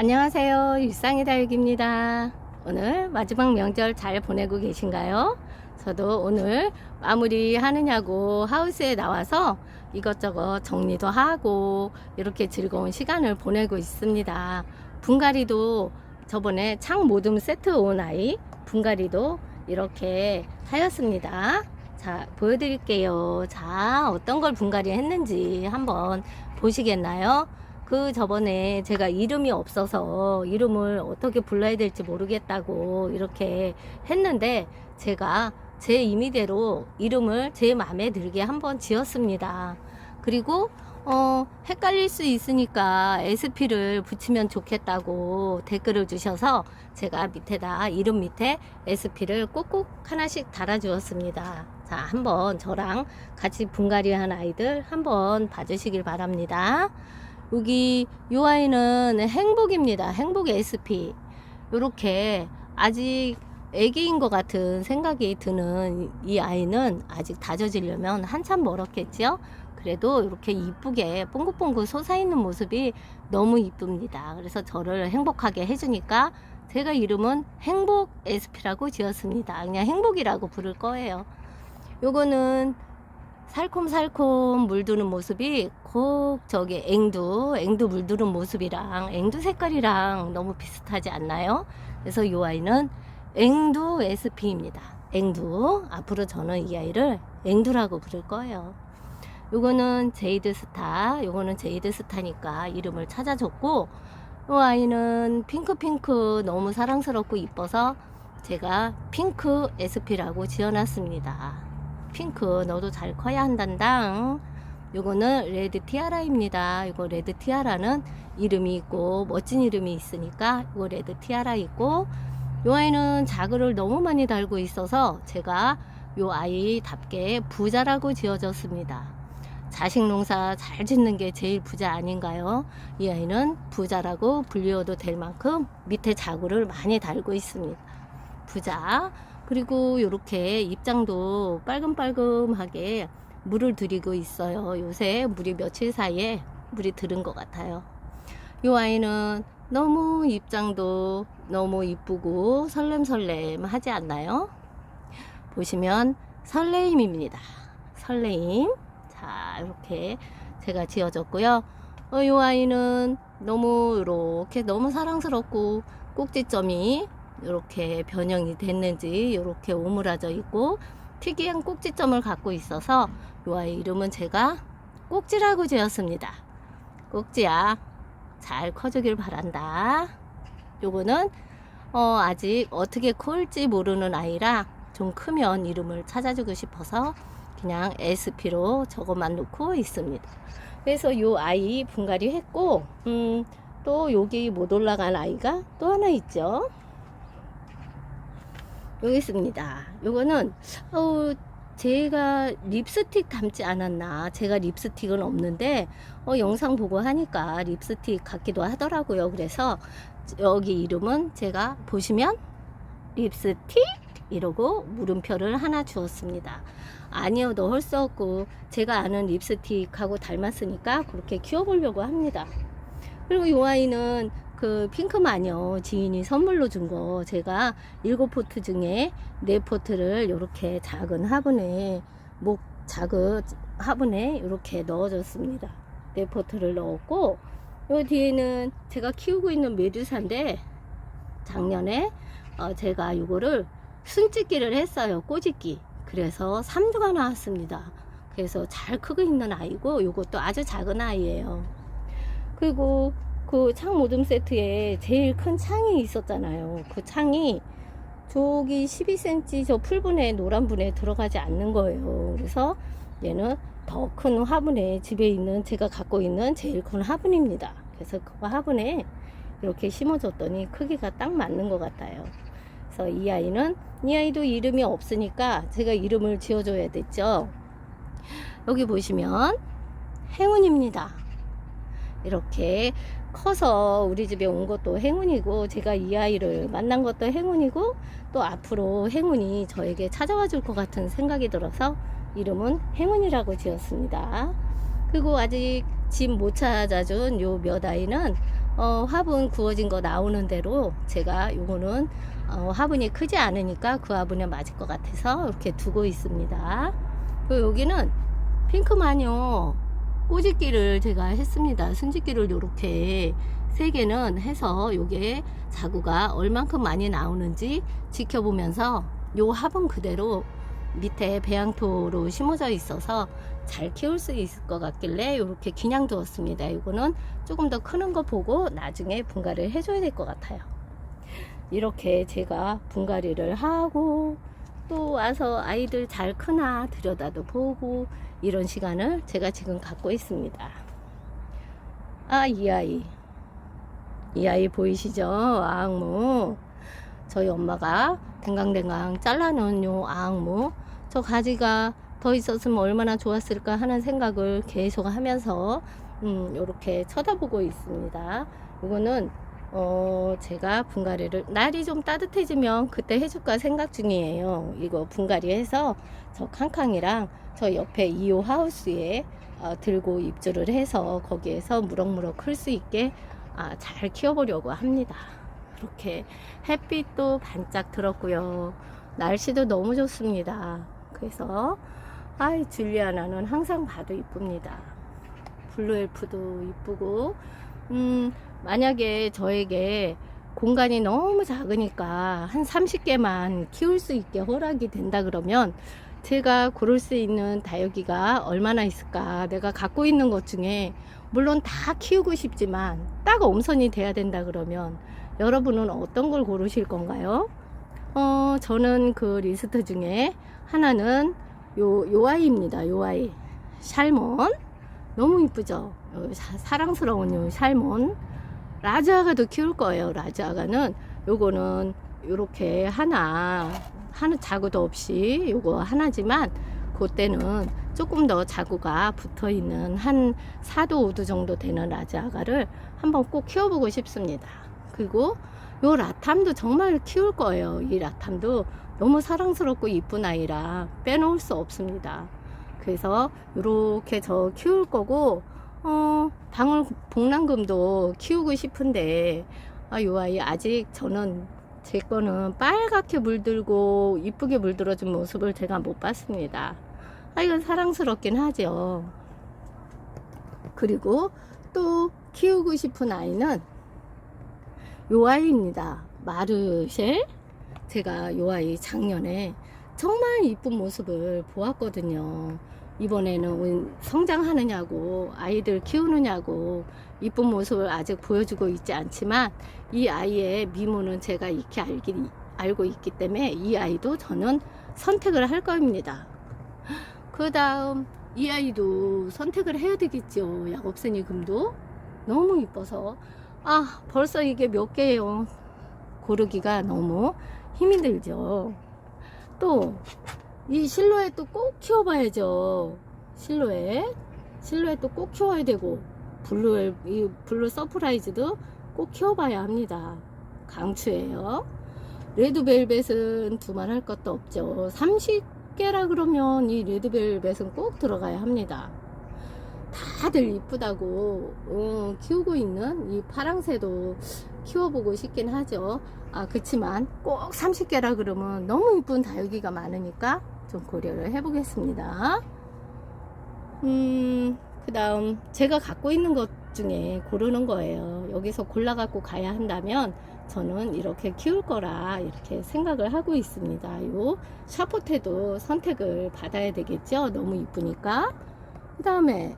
안녕하세요. 일상의 다육입니다. 오늘 마지막 명절 잘 보내고 계신가요? 저도 오늘 마무리 하느냐고 하우스에 나와서 이것저것 정리도 하고 이렇게 즐거운 시간을 보내고 있습니다. 분갈이도 저번에 창 모듬 세트 온 아이 분갈이도 이렇게 하였습니다. 자, 보여드릴게요. 자, 어떤 걸 분갈이 했는지 한번 보시겠나요? 그 저번에 제가 이름이 없어서 이름을 어떻게 불러야 될지 모르겠다고 이렇게 했는데 제가 제 임의대로 이름을 제 마음에 들게 한번 지었습니다. 그리고 어, 헷갈릴 수 있으니까 SP를 붙이면 좋겠다고 댓글을 주셔서 제가 밑에다 이름 밑에 SP를 꼭꼭 하나씩 달아주었습니다. 자, 한번 저랑 같이 분갈이 한 아이들 한번 봐주시길 바랍니다. 여기 요 아이는 행복입니다. 행복 SP. 요렇게 아직 애기인 것 같은 생각이 드는 이 아이는 아직 다져지려면 한참 멀었겠죠? 그래도 이렇게 이쁘게 뽕긋뽕긋 솟아있는 모습이 너무 이쁩니다. 그래서 저를 행복하게 해주니까 제가 이름은 행복 SP라고 지었습니다. 그냥 행복이라고 부를 거예요. 요거는 살콤살콤 물드는 모습이 꼭 저기 앵두, 앵두 물드는 모습이랑 앵두 색깔이랑 너무 비슷하지 않나요? 그래서 이 아이는 앵두 SP입니다. 앵두. 앞으로 저는 이 아이를 앵두라고 부를 거예요. 요거는 제이드 스타, 요거는 제이드 스타니까 이름을 찾아줬고, 이 아이는 핑크핑크 너무 사랑스럽고 이뻐서 제가 핑크 SP라고 지어놨습니다. 핑크 너도 잘 커야 한단당. 요거는 레드 티아라입니다. 이거 레드 티아라는 이름이 있고 멋진 이름이 있으니까 이거 레드 티아라 있고 요 아이는 자글을 너무 많이 달고 있어서 제가 요 아이답게 부자라고 지어졌습니다. 자식 농사 잘 짓는 게 제일 부자 아닌가요? 이 아이는 부자라고 불리워도 될 만큼 밑에 자구를 많이 달고 있습니다. 부자. 그리고 이렇게 입장도 빨금빨금하게 물을 들이고 있어요. 요새 물이 며칠 사이에 물이 들은 것 같아요. 이 아이는 너무 입장도 너무 이쁘고 설렘설렘 하지 않나요? 보시면 설레임입니다. 설레임. 자, 이렇게 제가 지어줬고요. 어, 이 아이는 너무 이렇게 너무 사랑스럽고 꼭지점이 이렇게 변형이 됐는지 이렇게 오므라져 있고 특이한 꼭지점을 갖고 있어서 이 아이 이름은 제가 꼭지라고 지었습니다. 꼭지야 잘 커주길 바란다. 요거는 어, 아직 어떻게 클지 모르는 아이라 좀 크면 이름을 찾아주고 싶어서 그냥 SP로 저것만 놓고 있습니다. 그래서 요 아이 분갈이 했고 음, 또 여기 못 올라간 아이가 또 하나 있죠. 여기 있습니다. 요거는 어 제가 립스틱 담지 않았나. 제가 립스틱은 없는데 어 영상 보고 하니까 립스틱 같기도 하더라고요. 그래서 여기 이름은 제가 보시면 립스틱 이러고 물음표를 하나 주었습니다. 아니요, 넣을 수 없고 제가 아는 립스틱하고 닮았으니까 그렇게 키워보려고 합니다. 그리고 이 아이는 그 핑크 마녀 지인이 선물로 준 거 제가 일곱 포트 중에 네 포트를 이렇게 작은 화분에 목 작은 화분에 이렇게 넣어줬습니다. 네 포트를 넣었고 요 뒤에는 제가 키우고 있는 메두사인데 작년에 어 제가 이거를 순찍기를 했어요. 꼬집기. 그래서 3주가 나왔습니다. 그래서 잘 크고 있는 아이고 이것도 아주 작은 아이예요. 그리고 그 창 모듬 세트에 제일 큰 창이 있었잖아요. 그 창이 저기 12cm 저 풀분에 노란 분에 들어가지 않는 거예요. 그래서 얘는 더 큰 화분에 집에 있는 제가 갖고 있는 제일 큰 화분입니다. 그래서 그 화분에 이렇게 심어줬더니 크기가 딱 맞는 것 같아요. 그래서 이 아이는 이 아이도 이름이 없으니까 제가 이름을 지어줘야 됐죠. 여기 보시면 행운입니다. 이렇게 커서 우리 집에 온 것도 행운이고 제가 이 아이를 만난 것도 행운이고 또 앞으로 행운이 저에게 찾아와 줄 것 같은 생각이 들어서 이름은 행운이라고 지었습니다. 그리고 아직 집 못 찾아준 요 몇 아이는 어, 화분 구워진 거 나오는 대로 제가 요거는 어, 화분이 크지 않으니까 그 화분에 맞을 것 같아서 이렇게 두고 있습니다. 그리고 여기는 핑크 마녀 꼬집기를 제가 했습니다. 순짓기를 요렇게 세 개는 해서 요게 자구가 얼만큼 많이 나오는지 지켜보면서 요 화분 그대로 밑에 배양토로 심어져 있어서 잘 키울 수 있을 것 같길래 이렇게 그냥 두었습니다. 이거는 조금 더 크는 거 보고 나중에 분갈이를 해줘야 될 것 같아요. 이렇게 제가 분갈이를 하고 또 와서 아이들 잘 크나 들여다도 보고 이런 시간을 제가 지금 갖고 있습니다. 아, 이 아이. 이 아이 보이시죠? 아악무. 저희 엄마가 댕강댕강 잘라놓은 요 아악무. 저 가지가 더 있었으면 얼마나 좋았을까 하는 생각을 계속 하면서, 음, 요렇게 쳐다보고 있습니다. 이거는, 어, 제가 분갈이를, 날이 좀 따뜻해지면 그때 해줄까 생각 중이에요. 이거 분갈이 해서 저 캉캉이랑 저 옆에 2호 하우스에 어, 들고 입주를 해서 거기에서 무럭무럭 클 수 있게 아, 잘 키워보려고 합니다. 이렇게 햇빛도 반짝 들었고요. 날씨도 너무 좋습니다. 그래서 아이 줄리아나는 항상 봐도 이쁩니다. 블루엘프도 이쁘고 음, 만약에 저에게 공간이 너무 작으니까 한 30개만 키울 수 있게 허락이 된다 그러면 제가 고를 수 있는 다육이가 얼마나 있을까 내가 갖고 있는 것 중에 물론 다 키우고 싶지만 딱 엄선이 돼야 된다 그러면 여러분은 어떤 걸 고르실 건가요? 어, 저는 그 리스트 중에 하나는 요, 요 아이입니다. 요 아이. 샬몬. 너무 이쁘죠? 사랑스러운 요 샬몬. 라즈아가도 키울 거예요. 라즈아가는 요거는 요렇게 하나, 하나 자구도 없이 요거 하나지만 그때는 조금 더 자구가 붙어 있는 한 4도 5도 정도 되는 라즈아가를 한번 꼭 키워보고 싶습니다. 그리고 요 라탐도 정말 키울 거예요. 이 라탐도 너무 사랑스럽고 이쁜 아이라 빼놓을 수 없습니다. 그래서 이렇게 저 키울 거고 어, 방울 복랑금도 키우고 싶은데 아, 요 아이 아직 저는 제 거는 빨갛게 물들고 이쁘게 물들어준 모습을 제가 못 봤습니다. 아, 이건 사랑스럽긴 하죠. 그리고 또 키우고 싶은 아이는 요 아이입니다. 마르쉘. 제가 요 아이 작년에 정말 이쁜 모습을 보았거든요. 이번에는 성장하느냐고 아이들 키우느냐고 이쁜 모습을 아직 보여주고 있지 않지만 이 아이의 미모는 제가 익히 알기, 알고 있기 때문에 이 아이도 저는 선택을 할 겁니다. 그 다음 이 아이도 선택을 해야 되겠죠. 약없으니 금도 너무 이뻐서 아 벌써 이게 몇 개예요. 고르기가 너무 힘이 들죠. 또 이 실루엣도 꼭 키워봐야죠. 실루엣. 실루엣도 꼭 키워야 되고, 블루, 이 블루 서프라이즈도 꼭 키워봐야 합니다. 강추예요. 레드벨벳은 두말 할 것도 없죠. 30개라 그러면 이 레드벨벳은 꼭 들어가야 합니다. 다들 이쁘다고 어, 키우고 있는 이 파랑새도 키워보고 싶긴 하죠. 아, 그치만 꼭 30개라 그러면 너무 이쁜 다육이가 많으니까 좀 고려를 해보겠습니다. 음, 그 다음 제가 갖고 있는 것 중에 고르는 거예요. 여기서 골라갖고 가야 한다면 저는 이렇게 키울 거라 이렇게 생각을 하고 있습니다. 요 샤포테도 선택을 받아야 되겠죠. 너무 이쁘니까. 그 다음에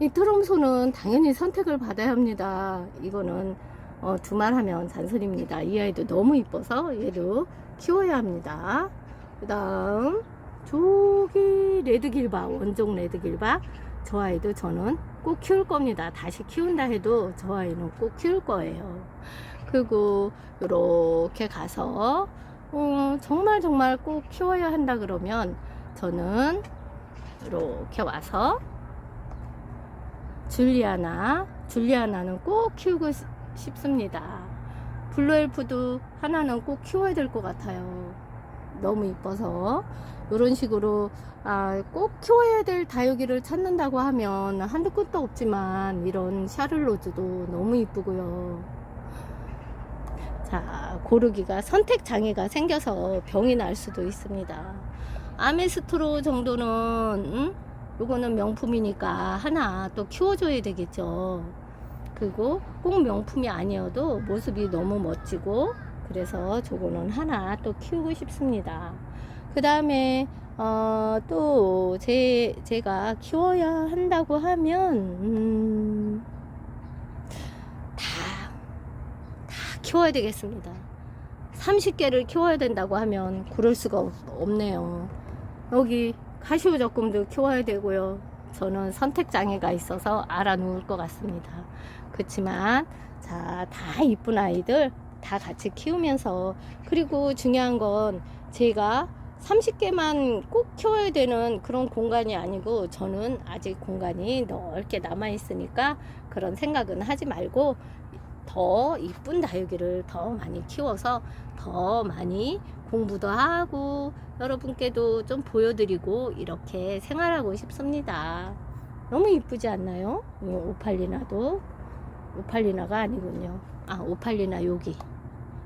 이 트럼소는 당연히 선택을 받아야 합니다. 이거는 어, 두말 하면 잔소리입니다. 이 아이도 너무 이뻐서 얘도 키워야 합니다. 그 다음 저기 레드길바 원종 레드길바 저 아이도 저는 꼭 키울 겁니다. 다시 키운다 해도 저 아이는 꼭 키울 거예요. 그리고 이렇게 가서 어, 정말 정말 꼭 키워야 한다 그러면 저는 이렇게 와서 줄리아나 줄리아나는 꼭 키우고 싶- 싶습니다. 블루엘프도 하나는 꼭 키워야 될 것 같아요. 너무 이뻐서 이런 식으로 아, 꼭 키워야 될 다육이를 찾는다고 하면 한두 끝도 없지만 이런 샤를로즈도 너무 이쁘고요. 자, 고르기가 선택 장애가 생겨서 병이 날 수도 있습니다. 아메스트로 정도는 음? 요거는 명품이니까 하나 또 키워줘야 되겠죠. 그리고 꼭 명품이 아니어도 모습이 너무 멋지고 그래서 저거는 하나 또 키우고 싶습니다. 그 다음에 어, 또 제, 제가 키워야 한다고 하면 음, 다, 다 키워야 되겠습니다. 30개를 키워야 된다고 하면 그럴 수가 없, 없네요. 여기 카시오 적금도 키워야 되고요. 저는 선택 장애가 있어서 알아 놓을 것 같습니다. 그렇지만 자, 다 이쁜 아이들 다 같이 키우면서 그리고 중요한 건 제가 30개만 꼭 키워야 되는 그런 공간이 아니고 저는 아직 공간이 넓게 남아 있으니까 그런 생각은 하지 말고 더 이쁜 다육이를 더 많이 키워서 더 많이 공부도 하고 여러분께도 좀 보여드리고 이렇게 생활하고 싶습니다. 너무 이쁘지 않나요? 이 오팔리나도 오팔리나가 아니군요. 아 오팔리나 여기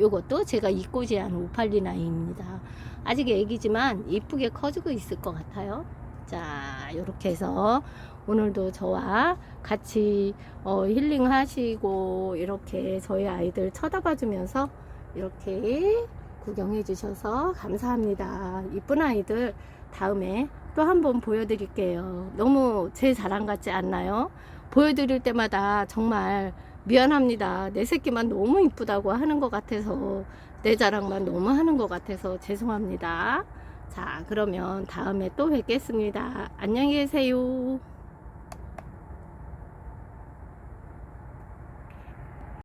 요것도 제가 입고지 않은 오팔리나입니다. 아직 애기지만 이쁘게 커지고 있을 것 같아요. 자 이렇게 해서 오늘도 저와 같이 어, 힐링하시고 이렇게 저희 아이들 쳐다봐 주면서 이렇게 구경해 주셔서 감사합니다. 이쁜 아이들 다음에 또 한번 보여드릴게요. 너무 제 자랑 같지 않나요? 보여드릴 때마다 정말 미안합니다. 내 새끼만 너무 이쁘다고 하는 것 같아서 내 자랑만 너무 하는 것 같아서 죄송합니다. 자, 그러면 다음에 또 뵙겠습니다. 안녕히 계세요.